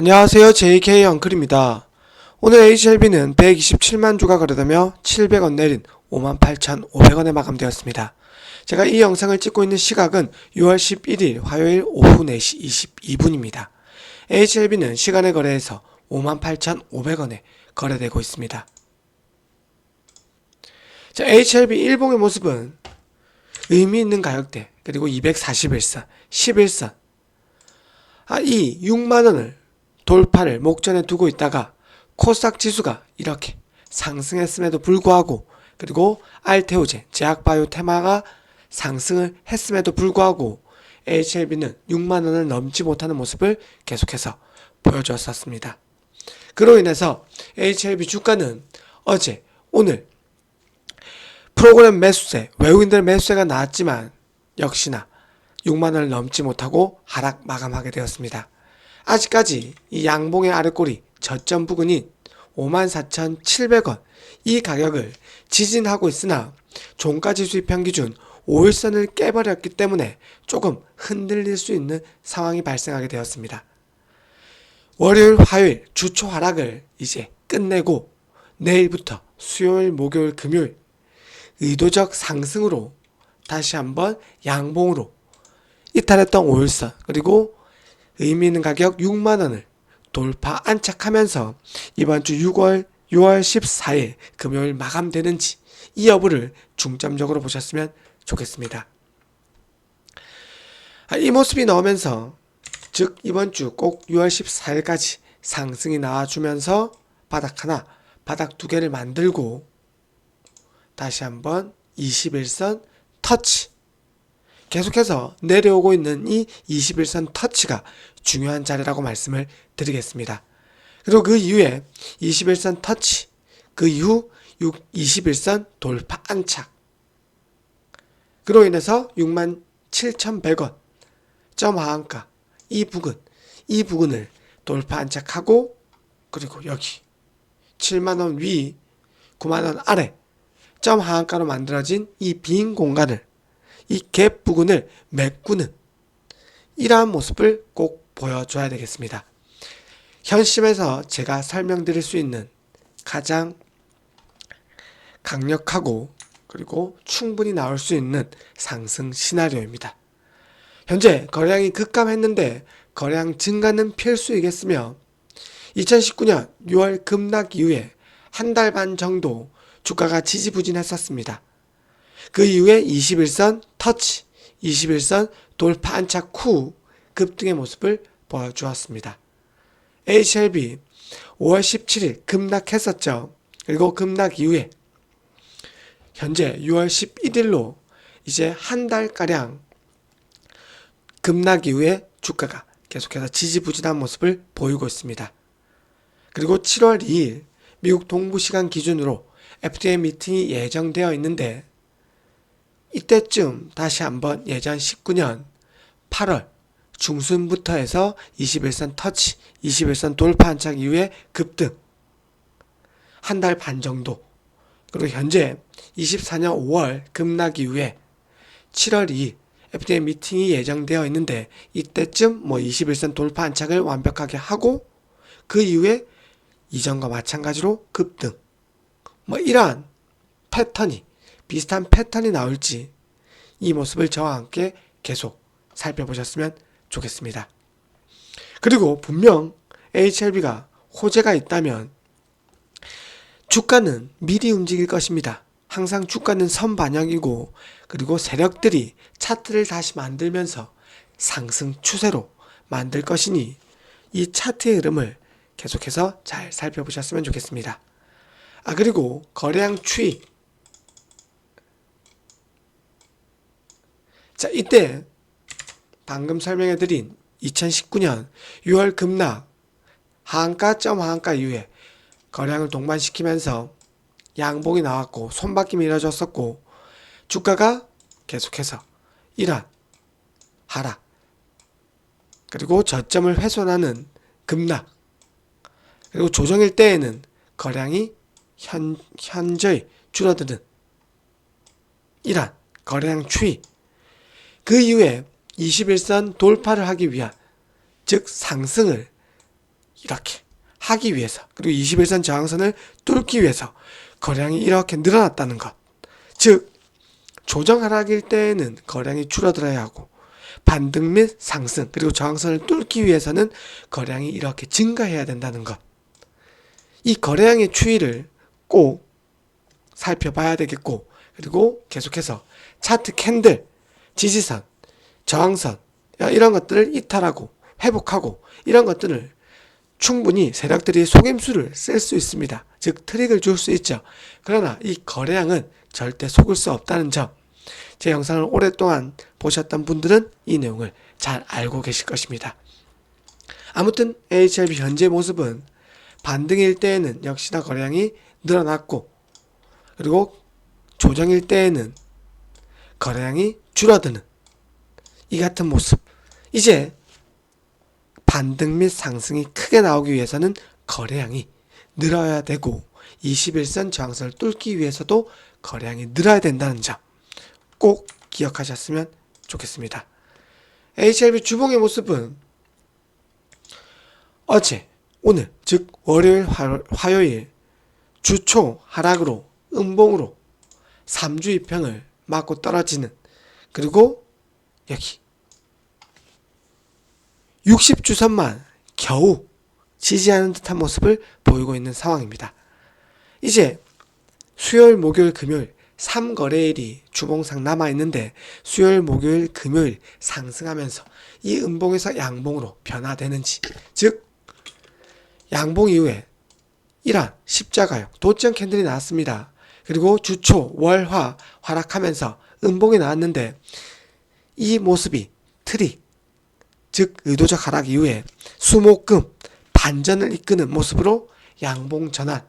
안녕하세요. JK 엉클입니다. 오늘 HLB는 127만 주가 거래되며 700원 내린 58,500원에 마감되었습니다. 제가 이 영상을 찍고 있는 시각은 6월 11일 화요일 오후 4시 22분입니다. HLB는 시간의 거래에서 58,500원에 거래되고 있습니다. 자, HLB 일봉의 모습은 의미 있는 가격대 그리고 241선, 11선 아, 이 6만원을 돌파를 목전에 두고 있다가 코스닥 지수가 이렇게 상승했음에도 불구하고 그리고 알테오제, 제약바이오 테마가 상승을 했음에도 불구하고 HLB는 6만원을 넘지 못하는 모습을 계속해서 보여주었었습니다. 그로 인해서 HLB 주가는 어제, 오늘 프로그램 매수세, 외국인들 매수세가 나왔지만 역시나 6만원을 넘지 못하고 하락 마감하게 되었습니다. 아직까지 이 양봉의 아랫골이 저점 부근인 54,700원 이 가격을 지진하고 있으나 종가지 수입 평기준 5일선을 깨버렸기 때문에 조금 흔들릴 수 있는 상황이 발생하게 되었습니다. 월요일, 화요일 주초 하락을 이제 끝내고 내일부터 수요일, 목요일, 금요일 의도적 상승으로 다시 한번 양봉으로 이탈했던 5일선 그리고 의미 있는 가격 6만 원을 돌파 안착하면서 이번 주 6월 6월 14일 금요일 마감되는지 이 여부를 중점적으로 보셨으면 좋겠습니다. 아, 이 모습이 나오면서 즉 이번 주 꼭 6월 14일까지 상승이 나와주면서 바닥 하나, 바닥 두 개를 만들고 다시 한번 21선 터치 계속해서 내려오고 있는 이 21선 터치가 중요한 자리라고 말씀을 드리겠습니다. 그리고 그 이후에 21선 터치, 그 이후 6, 21선 돌파 안착. 그로 인해서 67,100원 점 하한가 이 부근, 이 부근을 돌파 안착하고 그리고 여기 7만원 위, 9만원 아래 점 하한가로 만들어진 이 빈 공간을 이 갭 부분을 메꾸는 이러한 모습을 꼭 보여줘야 되겠습니다. 현 시점에서 제가 설명드릴 수 있는 가장 강력하고 그리고 충분히 나올 수 있는 상승 시나리오입니다. 현재 거래량이 급감했는데 거래량 증가는 필수이겠으며 2019년 6월 급락 이후에 한 달 반 정도 주가가 지지부진했었습니다. 그 이후에 21선 터치, 21선 돌파 안착 후 급등의 모습을 보여주었습니다. HLB 5월 17일 급락했었죠. 그리고 급락 이후에 현재 6월 11일로 이제 한 달가량 급락 이후에 주가가 계속해서 지지부진한 모습을 보이고 있습니다. 그리고 7월 2일 미국 동부 시간 기준으로 FDA 미팅이 예정되어 있는데 이때쯤 다시 한번 예전 19년 8월 중순부터 해서 21선 터치, 21선 돌파 한착 이후에 급등. 한 달 반 정도. 그리고 현재 24년 5월 급락 이후에 7월 2일 FDA 미팅이 예정되어 있는데 이때쯤 뭐 21선 돌파 안착을 완벽하게 하고 그 이후에 이전과 마찬가지로 급등. 뭐 이러한 패턴이 비슷한 패턴이 나올지 이 모습을 저와 함께 계속 살펴보셨으면 좋겠습니다. 그리고 분명 HLB가 호재가 있다면 주가는 미리 움직일 것입니다. 항상 주가는 선반영이고 그리고 세력들이 차트를 다시 만들면서 상승 추세로 만들 것이니 이 차트의 흐름을 계속해서 잘 살펴보셨으면 좋겠습니다. 아 그리고 거래량 추이 자 이때 방금 설명해 드린 2019년 6월 급락 하한가점 하한가 이후에 거래량을 동반시키면서 양봉이 나왔고 손바뀜이 이뤄졌었고 주가가 계속해서 이러한 하락 그리고 저점을 훼손하는 급락 그리고 조정일 때에는 거량이 현, 현저히 줄어드는 이러한 거래량 추이 그 이후에 21선 돌파를 하기 위한 즉 상승을 이렇게 하기 위해서 그리고 21선 저항선을 뚫기 위해서 거량이 이렇게 늘어났다는 것. 즉 조정 하락일 때에는 거량이 줄어들어야 하고 반등 및 상승 그리고 저항선을 뚫기 위해서는 거량이 이렇게 증가해야 된다는 것. 이 거래량의 추이를 꼭 살펴봐야 되겠고 그리고 계속해서 차트 캔들, 지지선, 저항선 이런 것들을 이탈하고 회복하고 이런 것들을 충분히 세력들이 속임수를 쓸 수 있습니다. 즉 트릭을 줄 수 있죠. 그러나 이 거래량은 절대 속을 수 없다는 점. 제 영상을 오랫동안 보셨던 분들은 이 내용을 잘 알고 계실 것입니다. 아무튼 HLB 현재 모습은 반등일 때에는 역시나 거래량이 늘어났고 그리고 조정일 때에는 거래량이 줄어드는 이 같은 모습. 이제 반등 및 상승이 크게 나오기 위해서는 거래량이 늘어야 되고 21선 저항선을 뚫기 위해서도 거래량이 늘어야 된다는 점 꼭 기억하셨으면 좋겠습니다. HLB 주봉의 모습은 어제, 오늘, 즉 월요일, 화, 화요일 주초 하락으로 음봉으로 3주 2평을 맞고 떨어지는 그리고 여기 60주선만 겨우 지지하는 듯한 모습을 보이고 있는 상황입니다. 이제 수요일, 목요일, 금요일 3거래일이 주봉상 남아있는데 수요일, 목요일, 금요일 상승하면서 이 음봉에서 양봉으로 변화되는지 즉 양봉 이후에 이러한 십자가형 도점 캔들이 나왔습니다. 그리고 주초, 월, 화 하락하면서 음봉이 나왔는데 이 모습이 트릭 즉 의도적 하락 이후에 수목금 반전을 이끄는 모습으로 양봉 전환.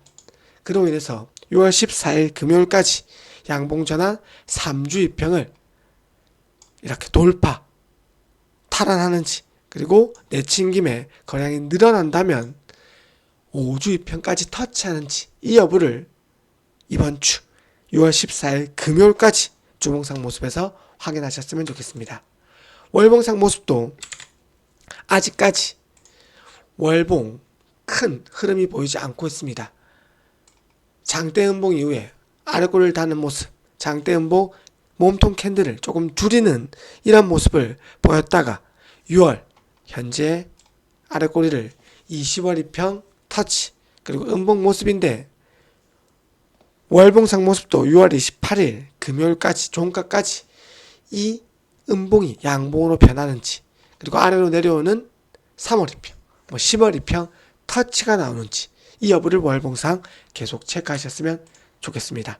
그로 인해서 6월 14일 금요일까지 양봉 전환 3주 2평을 이렇게 돌파 탈환하는지 그리고 내친 김에 거량이 늘어난다면 5주 2평까지 터치하는지 이 여부를 이번 주 6월 14일 금요일까지 주봉상 모습에서 확인하셨으면 좋겠습니다. 월봉상 모습도 아직까지 월봉 큰 흐름이 보이지 않고 있습니다. 장대 음봉 이후에 아래골을 다는 모습, 장대 음봉 몸통 캔들을 조금 줄이는 이런 모습을 보였다가 6월 현재 아래꼬리를 20월 2평 터치 그리고 음봉 모습인데 월봉상 모습도 6월 28일 금요일까지 종가까지 이 음봉이 양봉으로 변하는지 그리고 아래로 내려오는 3월 2평 뭐 10월 2평 터치가 나오는지 이 여부를 월봉상 계속 체크하셨으면 좋겠습니다.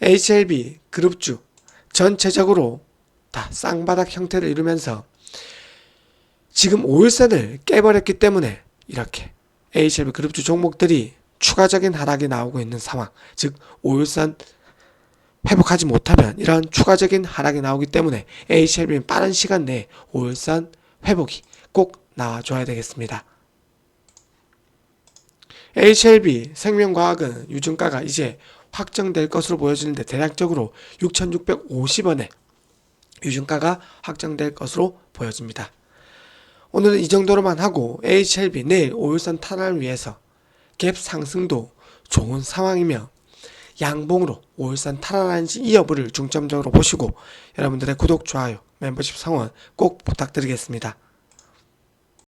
HLB 그룹주 전체적으로 다 쌍바닥 형태를 이루면서 지금 5일선을 깨버렸기 때문에 이렇게 HLB 그룹주 종목들이 추가적인 하락이 나오고 있는 상황. 즉 5일선 회복하지 못하면 이런 추가적인 하락이 나오기 때문에 HLB는 빠른 시간 내에 5일선 회복이 꼭 나와줘야 되겠습니다. HLB 생명과학은 유증가가 이제 확정될 것으로 보여지는데 대략적으로 6,650원에 유증가가 확정될 것으로 보여집니다. 오늘은 이 정도로만 하고 HLB 내일 5일선 탈환을 위해서 갭 상승도 좋은 상황이며 양봉으로 5일선 탈환하는지 이 여부를 중점적으로 보시고 여러분들의 구독, 좋아요, 멤버십 성원 꼭 부탁드리겠습니다.